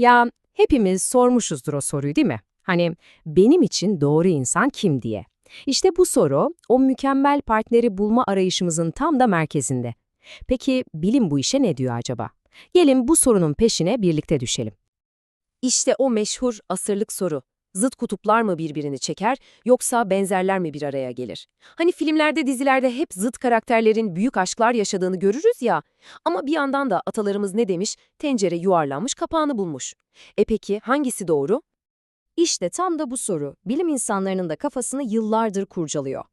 Ya hepimiz sormuşuzdur o soruyu değil mi? Hani benim için doğru insan kim diye. İşte bu soru o mükemmel partneri bulma arayışımızın tam da merkezinde. Peki bilim bu işe ne diyor acaba? Gelin bu sorunun peşine birlikte düşelim. İşte o meşhur asırlık soru. Zıt kutuplar mı birbirini çeker yoksa benzerler mi bir araya gelir? Hani filmlerde dizilerde hep zıt karakterlerin büyük aşklar yaşadığını görürüz ya. Ama bir yandan da atalarımız ne demiş? Tencere yuvarlanmış kapağını bulmuş. E peki hangisi doğru? İşte tam da bu soru bilim insanlarının da kafasını yıllardır kurcalıyor.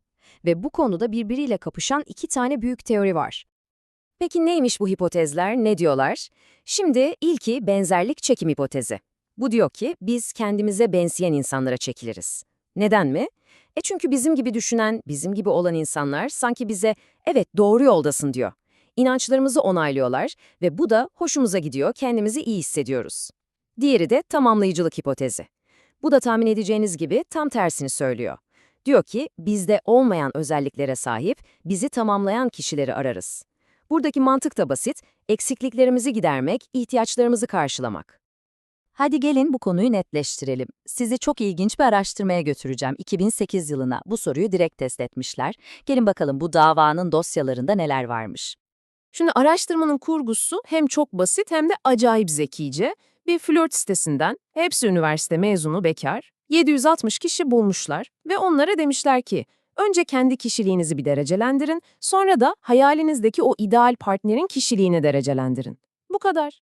Ve bu konuda birbiriyle kapışan iki tane büyük teori var. Peki neymiş bu hipotezler, ne diyorlar? Şimdi ilki benzerlik çekim hipotezi. Bu diyor ki biz kendimize benzeyen insanlara çekiliriz. Neden mi? E çünkü bizim gibi düşünen, bizim gibi olan insanlar sanki bize evet doğru yoldasın diyor. İnançlarımızı onaylıyorlar ve bu da hoşumuza gidiyor, kendimizi iyi hissediyoruz. Diğeri de tamamlayıcılık hipotezi. Bu da tahmin edeceğiniz gibi tam tersini söylüyor. Diyor ki bizde olmayan özelliklere sahip, bizi tamamlayan kişileri ararız. Buradaki mantık da basit, eksikliklerimizi gidermek, ihtiyaçlarımızı karşılamak. Hadi gelin bu konuyu netleştirelim. Sizi çok ilginç bir araştırmaya götüreceğim. 2008 yılına bu soruyu direkt test etmişler. Gelin bakalım bu davanın dosyalarında neler varmış. Şimdi araştırmanın kurgusu hem çok basit hem de acayip zekice. Bir flört sitesinden, hepsi üniversite mezunu bekar, 760 kişi bulmuşlar ve onlara demişler ki, önce kendi kişiliğinizi bir derecelendirin, sonra da hayalinizdeki o ideal partnerin kişiliğini derecelendirin. Bu kadar.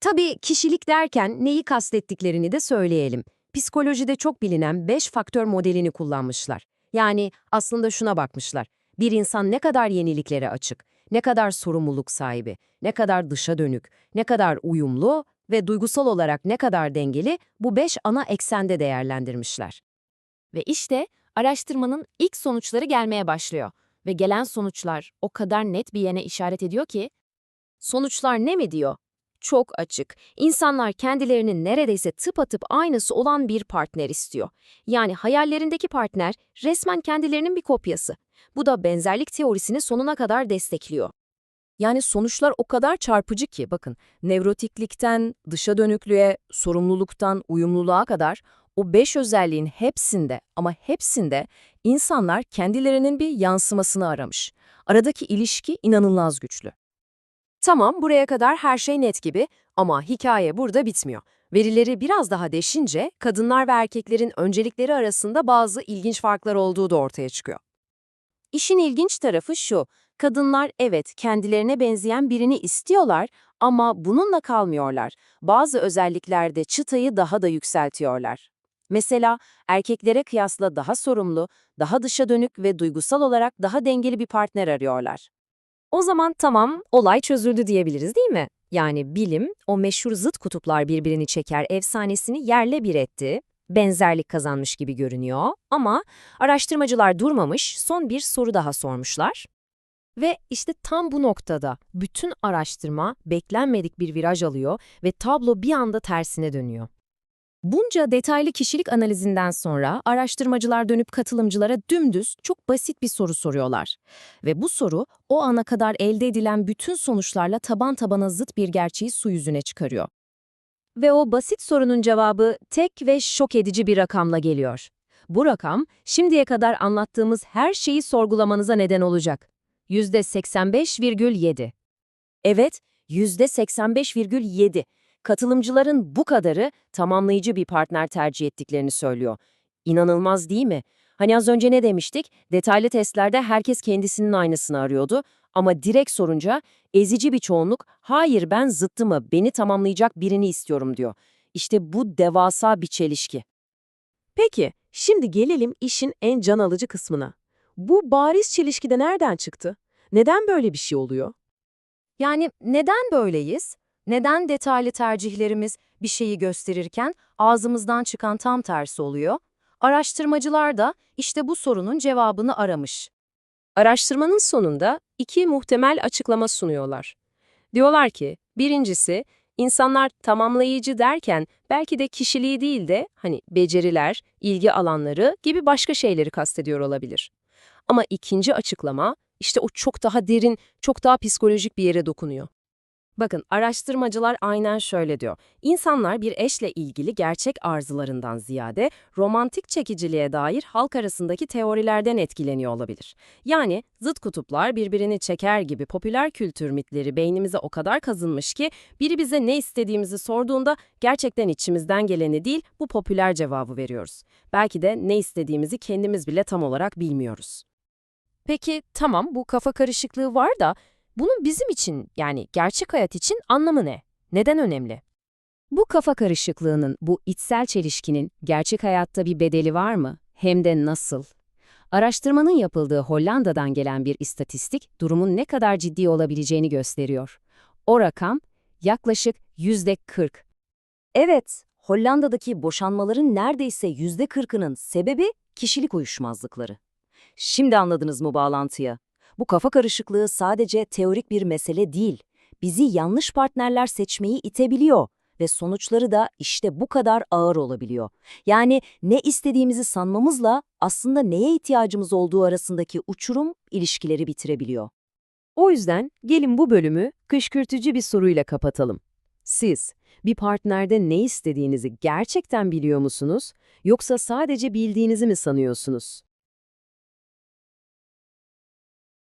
Tabii kişilik derken neyi kastettiklerini de söyleyelim. Psikolojide çok bilinen 5 faktör modelini kullanmışlar. Yani aslında şuna bakmışlar. Bir insan ne kadar yeniliklere açık, ne kadar sorumluluk sahibi, ne kadar dışa dönük, ne kadar uyumlu ve duygusal olarak ne kadar dengeli bu 5 ana eksende değerlendirmişler. Ve işte araştırmanın ilk sonuçları gelmeye başlıyor. Ve gelen sonuçlar o kadar net bir yene işaret ediyor ki, sonuçlar ne mi diyor? Çok açık. İnsanlar kendilerinin neredeyse tıpatıp aynısı olan bir partner istiyor. Yani hayallerindeki partner resmen kendilerinin bir kopyası. Bu da benzerlik teorisini sonuna kadar destekliyor. Yani sonuçlar o kadar çarpıcı ki bakın nevrotiklikten dışa dönüklüğe, sorumluluktan uyumluluğa kadar o beş özelliğin hepsinde ama hepsinde insanlar kendilerinin bir yansımasını aramış. Aradaki ilişki inanılmaz güçlü. Tamam, buraya kadar her şey net gibi ama hikaye burada bitmiyor. Verileri biraz daha deşince kadınlar ve erkeklerin öncelikleri arasında bazı ilginç farklar olduğu da ortaya çıkıyor. İşin ilginç tarafı şu, kadınlar evet kendilerine benzeyen birini istiyorlar ama bununla kalmıyorlar. Bazı özelliklerde çıtayı daha da yükseltiyorlar. Mesela erkeklere kıyasla daha sorumlu, daha dışa dönük ve duygusal olarak daha dengeli bir partner arıyorlar. O zaman tamam, olay çözüldü diyebiliriz değil mi? Yani bilim, o meşhur zıt kutuplar birbirini çeker efsanesini yerle bir etti, benzerlik kazanmış gibi görünüyor ama araştırmacılar durmamış, son bir soru daha sormuşlar. Ve işte tam bu noktada bütün araştırma beklenmedik bir viraj alıyor ve tablo bir anda tersine dönüyor. Bunca detaylı kişilik analizinden sonra araştırmacılar dönüp katılımcılara dümdüz çok basit bir soru soruyorlar. Ve bu soru o ana kadar elde edilen bütün sonuçlarla taban tabana zıt bir gerçeği su yüzüne çıkarıyor. Ve o basit sorunun cevabı tek ve şok edici bir rakamla geliyor. Bu rakam şimdiye kadar anlattığımız her şeyi sorgulamanıza neden olacak. %85,7. Evet, %85,7 katılımcıların bu kadarı tamamlayıcı bir partner tercih ettiklerini söylüyor. İnanılmaz değil mi? Hani az önce ne demiştik? Detaylı testlerde herkes kendisinin aynısını arıyordu ama direkt sorunca ezici bir çoğunluk hayır ben zıttımı, beni tamamlayacak birini istiyorum diyor. İşte bu devasa bir çelişki. Peki, şimdi gelelim işin en can alıcı kısmına. Bu bariz çelişki de nereden çıktı? Neden böyle bir şey oluyor? Yani neden böyleyiz? Neden detaylı tercihlerimiz bir şeyi gösterirken ağzımızdan çıkan tam tersi oluyor? Araştırmacılar da işte bu sorunun cevabını aramış. Araştırmanın sonunda iki muhtemel açıklama sunuyorlar. Diyorlar ki, birincisi, insanlar tamamlayıcı derken belki de kişiliği değil de hani beceriler, ilgi alanları gibi başka şeyleri kastediyor olabilir. Ama ikinci açıklama, işte o çok daha derin, çok daha psikolojik bir yere dokunuyor. Bakın araştırmacılar aynen şöyle diyor. İnsanlar bir eşle ilgili gerçek arzularından ziyade romantik çekiciliğe dair halk arasındaki teorilerden etkileniyor olabilir. Yani zıt kutuplar birbirini çeker gibi popüler kültür mitleri beynimize o kadar kazınmış ki biri bize ne istediğimizi sorduğunda gerçekten içimizden geleni değil bu popüler cevabı veriyoruz. Belki de ne istediğimizi kendimiz bile tam olarak bilmiyoruz. Peki tamam bu kafa karışıklığı var da bunun bizim için yani gerçek hayat için anlamı ne? Neden önemli? Bu kafa karışıklığının, bu içsel çelişkinin gerçek hayatta bir bedeli var mı? Hem de nasıl? Araştırmanın yapıldığı Hollanda'dan gelen bir istatistik durumun ne kadar ciddi olabileceğini gösteriyor. O rakam yaklaşık yüzde 40. Evet, Hollanda'daki boşanmaların neredeyse yüzde kırkının sebebi kişilik uyuşmazlıkları. Şimdi anladınız mı bağlantıyı? Bu kafa karışıklığı sadece teorik bir mesele değil, bizi yanlış partnerler seçmeyi itebiliyor ve sonuçları da işte bu kadar ağır olabiliyor. Yani ne istediğimizi sanmamızla aslında neye ihtiyacımız olduğu arasındaki uçurum ilişkileri bitirebiliyor. O yüzden gelin bu bölümü kışkırtıcı bir soruyla kapatalım. Siz bir partnerde ne istediğinizi gerçekten biliyor musunuz yoksa sadece bildiğinizi mi sanıyorsunuz?